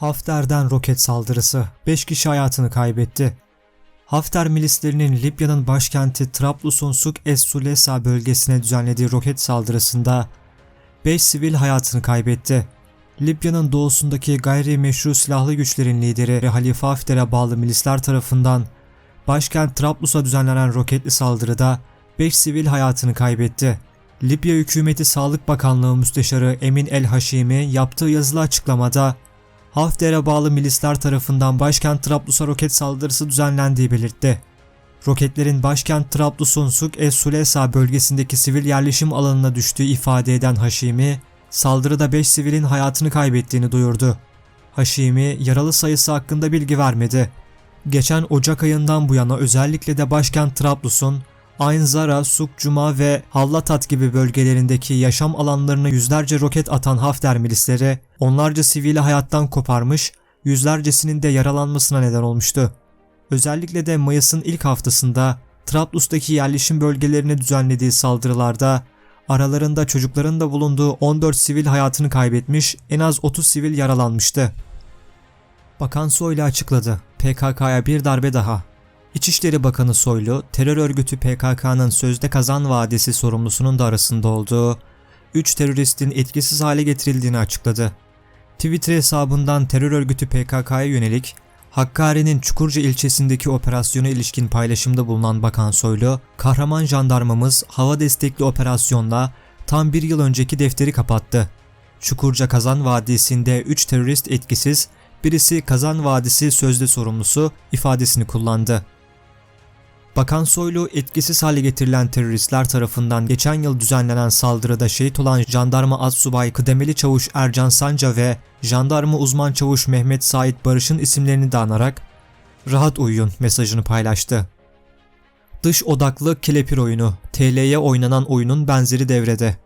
Hafter'den roket saldırısı 5 kişi hayatını kaybetti. Hafter milislerinin Libya'nın başkenti Trablus'un Suk es-Sulesa bölgesine düzenlediği roket saldırısında 5 sivil hayatını kaybetti. Libya'nın doğusundaki gayrimeşru silahlı güçlerin lideri Halife Hafter'e bağlı milisler tarafından başkent Trablus'a düzenlenen roketli saldırıda 5 sivil hayatını kaybetti. Libya Hükümeti Sağlık Bakanlığı Müsteşarı Emin El Haşimi yaptığı yazılı açıklamada Hafter'e bağlı milisler tarafından başkent Trablus'a roket saldırısı düzenlendiği belirtti. Roketlerin başkent Trablus'un Suk es-Sulesa bölgesindeki sivil yerleşim alanına düştüğü ifade eden Haşimi, saldırıda 5 sivilin hayatını kaybettiğini duyurdu. Haşimi, yaralı sayısı hakkında bilgi vermedi. Geçen Ocak ayından bu yana özellikle de başkent Trablus'un Ayn Zara, Suk Cuma ve Hallatat gibi bölgelerindeki yaşam alanlarına yüzlerce roket atan Hafter milisleri onlarca sivili hayattan koparmış, yüzlercesinin de yaralanmasına neden olmuştu. Özellikle de Mayıs'ın ilk haftasında Trablus'taki yerleşim bölgelerine düzenlediği saldırılarda aralarında çocukların da bulunduğu 14 sivil hayatını kaybetmiş, en az 30 sivil yaralanmıştı. Bakan Soylu açıkladı. PKK'ya bir darbe daha. İçişleri Bakanı Soylu, terör örgütü PKK'nın sözde kazan vadisi sorumlusunun da arasında olduğu 3 teröristin etkisiz hale getirildiğini açıkladı. Twitter hesabından terör örgütü PKK'ya yönelik Hakkari'nin Çukurca ilçesindeki operasyona ilişkin paylaşımda bulunan Bakan Soylu, kahraman jandarmamız hava destekli operasyonla tam bir yıl önceki defteri kapattı. Çukurca Kazan Vadisi'nde 3 terörist etkisiz, birisi Kazan Vadisi sözde sorumlusu ifadesini kullandı. Bakan Soylu etkisiz hale getirilen teröristler tarafından geçen yıl düzenlenen saldırıda şehit olan jandarma Atsubay Kıdemeli Çavuş Ercan Sanca ve jandarma uzman çavuş Mehmet Sait Barış'ın isimlerini de anarak rahat uyuyun mesajını paylaştı. Dış odaklı kelepir oyunu, TL'ye oynanan oyunun benzeri devrede.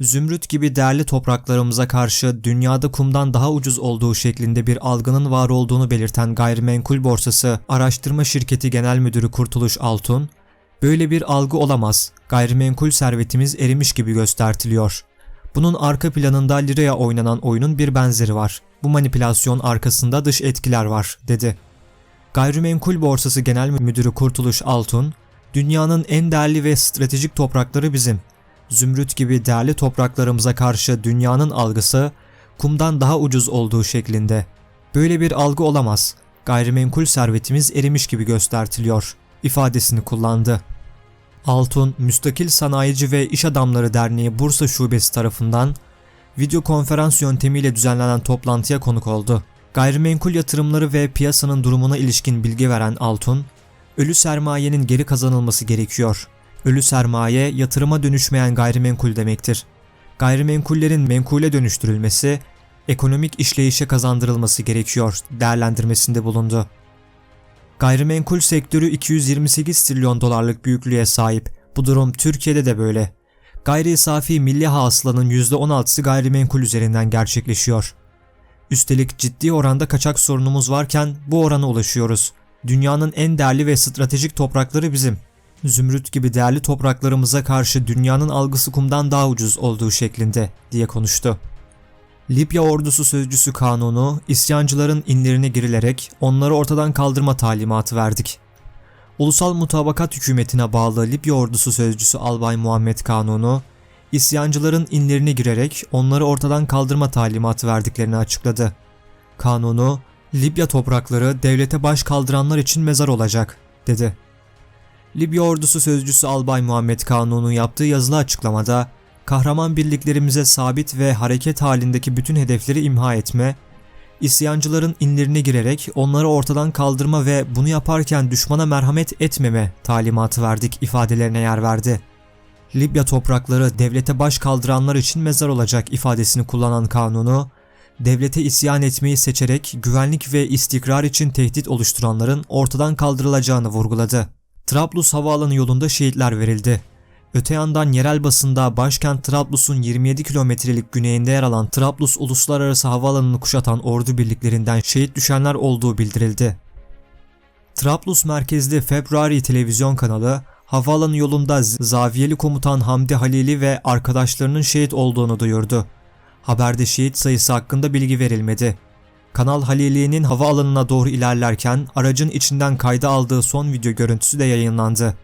Zümrüt gibi değerli topraklarımıza karşı dünyada kumdan daha ucuz olduğu şeklinde bir algının var olduğunu belirten Gayrimenkul Borsası Araştırma Şirketi Genel Müdürü Kurtuluş Altun, böyle bir algı olamaz, gayrimenkul servetimiz erimiş gibi göstertiliyor. Bunun arka planında liraya oynanan oyunun bir benzeri var. Bu manipülasyon arkasında dış etkiler var, dedi. Gayrimenkul Borsası Genel Müdürü Kurtuluş Altun, dünyanın en değerli ve stratejik toprakları bizim zümrüt gibi değerli topraklarımıza karşı dünyanın algısı kumdan daha ucuz olduğu şeklinde. Böyle bir algı olamaz. Gayrimenkul servetimiz erimiş gibi göstertiliyor ifadesini kullandı. Altun, Müstakil Sanayici ve İş Adamları Derneği Bursa Şubesi tarafından video konferans yöntemiyle düzenlenen toplantıya konuk oldu. Gayrimenkul yatırımları ve piyasanın durumuna ilişkin bilgi veren Altun, ölü sermayenin geri kazanılması gerekiyor. Ölü sermaye yatırıma dönüşmeyen gayrimenkul demektir. Gayrimenkullerin menkule dönüştürülmesi, ekonomik işleyişe kazandırılması gerekiyor değerlendirmesinde bulundu. Gayrimenkul sektörü 228 trilyon dolarlık büyüklüğe sahip. Bu durum Türkiye'de de böyle. Gayri safi milli hasılanın %16'sı gayrimenkul üzerinden gerçekleşiyor. Üstelik ciddi oranda kaçak sorunumuz varken bu orana ulaşıyoruz. Dünyanın en değerli ve stratejik toprakları bizim. Zümrüt gibi değerli topraklarımıza karşı dünyanın algısı kumdan daha ucuz olduğu şeklinde diye konuştu. Libya ordusu sözcüsü kanunu, isyancıların inlerine girilerek onları ortadan kaldırma talimatı verdik. Ulusal Mutabakat Hükümetine bağlı Libya ordusu sözcüsü Albay Muhammed Kanunu, isyancıların inlerine girerek onları ortadan kaldırma talimatı verdiklerini açıkladı. Kanunu, Libya toprakları devlete baş kaldıranlar için mezar olacak, dedi. Libya ordusu sözcüsü Albay Muhammed Kanun'un yaptığı yazılı açıklamada, kahraman birliklerimize sabit ve hareket halindeki bütün hedefleri imha etme, isyancıların inlerine girerek onları ortadan kaldırma ve bunu yaparken düşmana merhamet etmeme talimatı verdik ifadelerine yer verdi. Libya toprakları devlete baş kaldıranlar için mezar olacak ifadesini kullanan kanunu, devlete isyan etmeyi seçerek güvenlik ve istikrar için tehdit oluşturanların ortadan kaldırılacağını vurguladı. Trablus havaalanı yolunda şehitler verildi. Öte yandan yerel basında başkent Trablus'un 27 kilometrelik güneyinde yer alan Trablus Uluslararası Havaalanı'nı kuşatan ordu birliklerinden şehit düşenler olduğu bildirildi. Trablus merkezli Februari televizyon kanalı havaalanı yolunda Zaviyeli komutan Hamdi Halili ve arkadaşlarının şehit olduğunu duyurdu. Haberde şehit sayısı hakkında bilgi verilmedi. Kanal Halili'nin havaalanına doğru ilerlerken aracın içinden kayda aldığı son video görüntüsü de yayınlandı.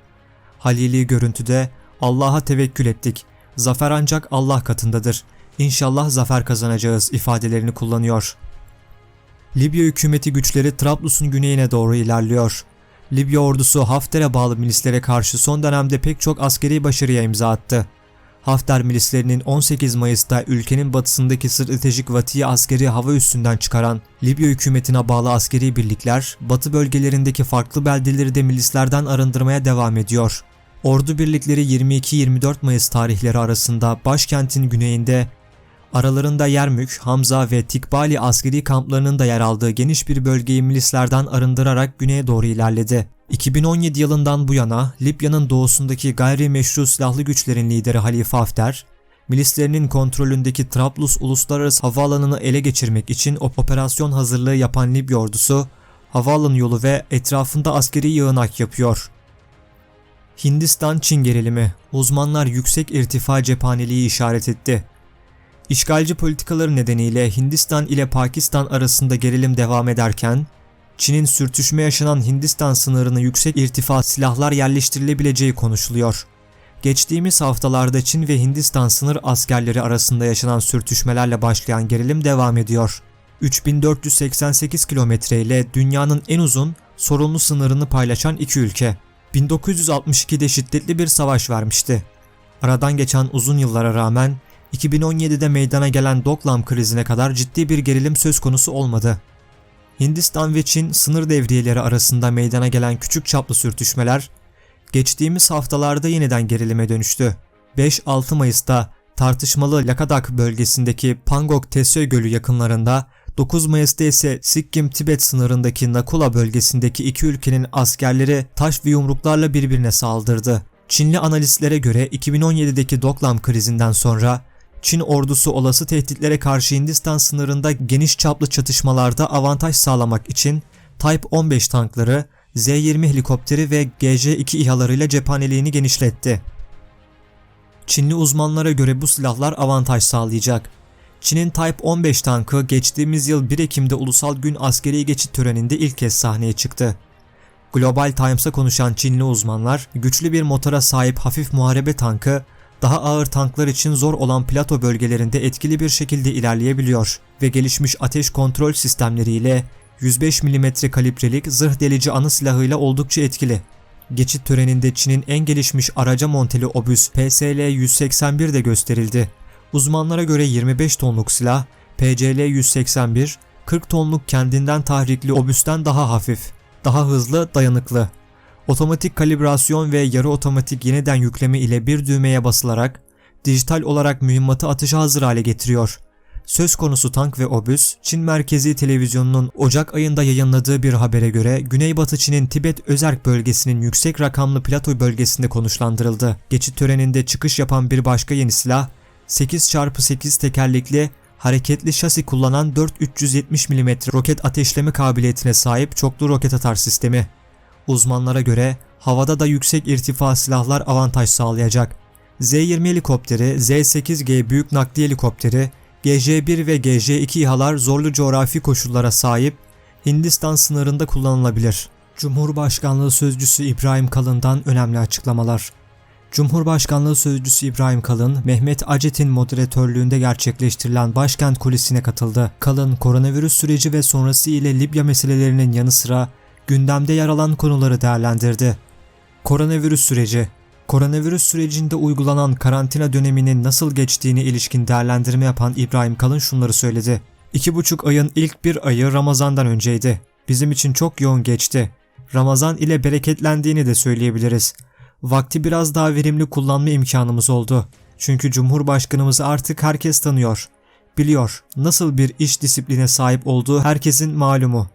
Halili görüntüde Allah'a tevekkül ettik. Zafer ancak Allah katındadır. İnşallah zafer kazanacağız ifadelerini kullanıyor. Libya hükümeti güçleri Trablus'un güneyine doğru ilerliyor. Libya ordusu Hafter'e bağlı milislere karşı son dönemde pek çok askeri başarıya imza attı. Hafter milislerinin 18 Mayıs'ta ülkenin batısındaki stratejik Vatiye askeri hava üssünden çıkaran Libya hükümetine bağlı askeri birlikler, batı bölgelerindeki farklı beldeleri de milislerden arındırmaya devam ediyor. Ordu birlikleri 22-24 Mayıs tarihleri arasında başkentin güneyinde aralarında Yermük, Hamza ve Tikbali askeri kamplarının da yer aldığı geniş bir bölgeyi milislerden arındırarak güneye doğru ilerledi. 2017 yılından bu yana Libya'nın doğusundaki gayrimeşru silahlı güçlerin lideri Halife Hafter, milislerinin kontrolündeki Trablus Uluslararası Havaalanı'nı ele geçirmek için operasyon hazırlığı yapan Libya ordusu, havaalanı yolu ve etrafında askeri yığınak yapıyor. Hindistan-Çin gerilimi, uzmanlar yüksek irtifa cephaneliği işaret etti. İşgalci politikaları nedeniyle Hindistan ile Pakistan arasında gerilim devam ederken, Çin'in sürtüşme yaşanan Hindistan sınırına yüksek irtifa silahlar yerleştirilebileceği konuşuluyor. Geçtiğimiz haftalarda Çin ve Hindistan sınır askerleri arasında yaşanan sürtüşmelerle başlayan gerilim devam ediyor. 3488 kilometre ile dünyanın en uzun sorunlu sınırını paylaşan iki ülke. 1962'de şiddetli bir savaş vermişti. Aradan geçen uzun yıllara rağmen 2017'de meydana gelen Doklam krizine kadar ciddi bir gerilim söz konusu olmadı. Hindistan ve Çin sınır devriyeleri arasında meydana gelen küçük çaplı sürtüşmeler geçtiğimiz haftalarda yeniden gerilime dönüştü. 5-6 Mayıs'ta tartışmalı Lakadak bölgesindeki Pangok Tesö Gölü yakınlarında 9 Mayıs'ta ise Sikkim-Tibet sınırındaki Nakula bölgesindeki iki ülkenin askerleri taş ve yumruklarla birbirine saldırdı. Çinli analistlere göre 2017'deki Doklam krizinden sonra Çin ordusu olası tehditlere karşı Hindistan sınırında geniş çaplı çatışmalarda avantaj sağlamak için Type 15 tankları, Z-20 helikopteri ve GJ-2 İHA'larıyla cephaneliğini genişletti. Çinli uzmanlara göre bu silahlar avantaj sağlayacak. Çin'in Type 15 tankı geçtiğimiz yıl 1 Ekim'de Ulusal Gün Askeri Geçit Töreni'nde ilk kez sahneye çıktı. Global Times'a konuşan Çinli uzmanlar, güçlü bir motora sahip hafif muharebe tankı, daha ağır tanklar için zor olan plato bölgelerinde etkili bir şekilde ilerleyebiliyor ve gelişmiş ateş kontrol sistemleriyle 105 mm kalibrelik zırh delici anı silahıyla oldukça etkili. Geçit töreninde Çin'in en gelişmiş araca monteli obüs PSL-181 de gösterildi. Uzmanlara göre 25 tonluk silah PCL-181, 40 tonluk kendinden tahrikli obüsten daha hafif, daha hızlı, dayanıklı. Otomatik kalibrasyon ve yarı otomatik yeniden yükleme ile bir düğmeye basılarak dijital olarak mühimmatı atışa hazır hale getiriyor. Söz konusu tank ve obüs, Çin merkezi televizyonunun Ocak ayında yayınladığı bir habere göre Güneybatı Çin'in Tibet Özerk bölgesinin yüksek rakamlı plato bölgesinde konuşlandırıldı. Geçit töreninde çıkış yapan bir başka yeni silah, 8x8 tekerlekli hareketli şasi kullanan 4370 mm roket ateşleme kabiliyetine sahip çoklu roket atar sistemi. Uzmanlara göre havada da yüksek irtifa silahlar avantaj sağlayacak. Z-20 helikopteri, Z-8G büyük nakliye helikopteri, GJ-1 ve GJ-2 İHA'lar zorlu coğrafi koşullara sahip Hindistan sınırında kullanılabilir. Cumhurbaşkanlığı Sözcüsü İbrahim Kalın'dan önemli açıklamalar. Cumhurbaşkanlığı Sözcüsü İbrahim Kalın, Mehmet Acet'in moderatörlüğünde gerçekleştirilen başkent kulisine katıldı. Kalın, koronavirüs süreci ve sonrası ile Libya meselelerinin yanı sıra gündemde yer alan konuları değerlendirdi. Koronavirüs süreci Koronavirüs sürecinde uygulanan karantina döneminin nasıl geçtiğine ilişkin değerlendirme yapan İbrahim Kalın şunları söyledi. İki buçuk ayın ilk bir ayı Ramazan'dan önceydi. Bizim için çok yoğun geçti. Ramazan ile bereketlendiğini de söyleyebiliriz. Vakti biraz daha verimli kullanma imkanımız oldu. Çünkü Cumhurbaşkanımızı artık herkes tanıyor. Biliyor nasıl bir iş disipline sahip olduğu herkesin malumu.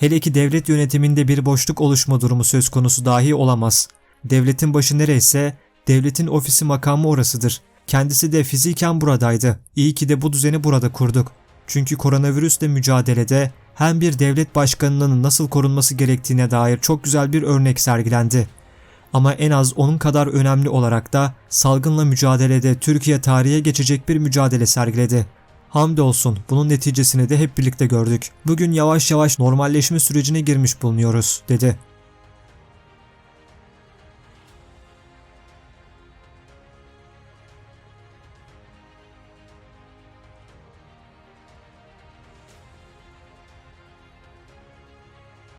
Hele ki devlet yönetiminde bir boşluk oluşma durumu söz konusu dahi olamaz. Devletin başı nereyse devletin ofisi makamı orasıdır. Kendisi de fiziken buradaydı. İyi ki de bu düzeni burada kurduk. Çünkü koronavirüsle mücadelede hem bir devlet başkanının nasıl korunması gerektiğine dair çok güzel bir örnek sergilendi. Ama en az onun kadar önemli olarak da salgınla mücadelede Türkiye tarihe geçecek bir mücadele sergiledi. Hamdolsun bunun neticesini de hep birlikte gördük. Bugün yavaş yavaş normalleşme sürecine girmiş bulunuyoruz dedi.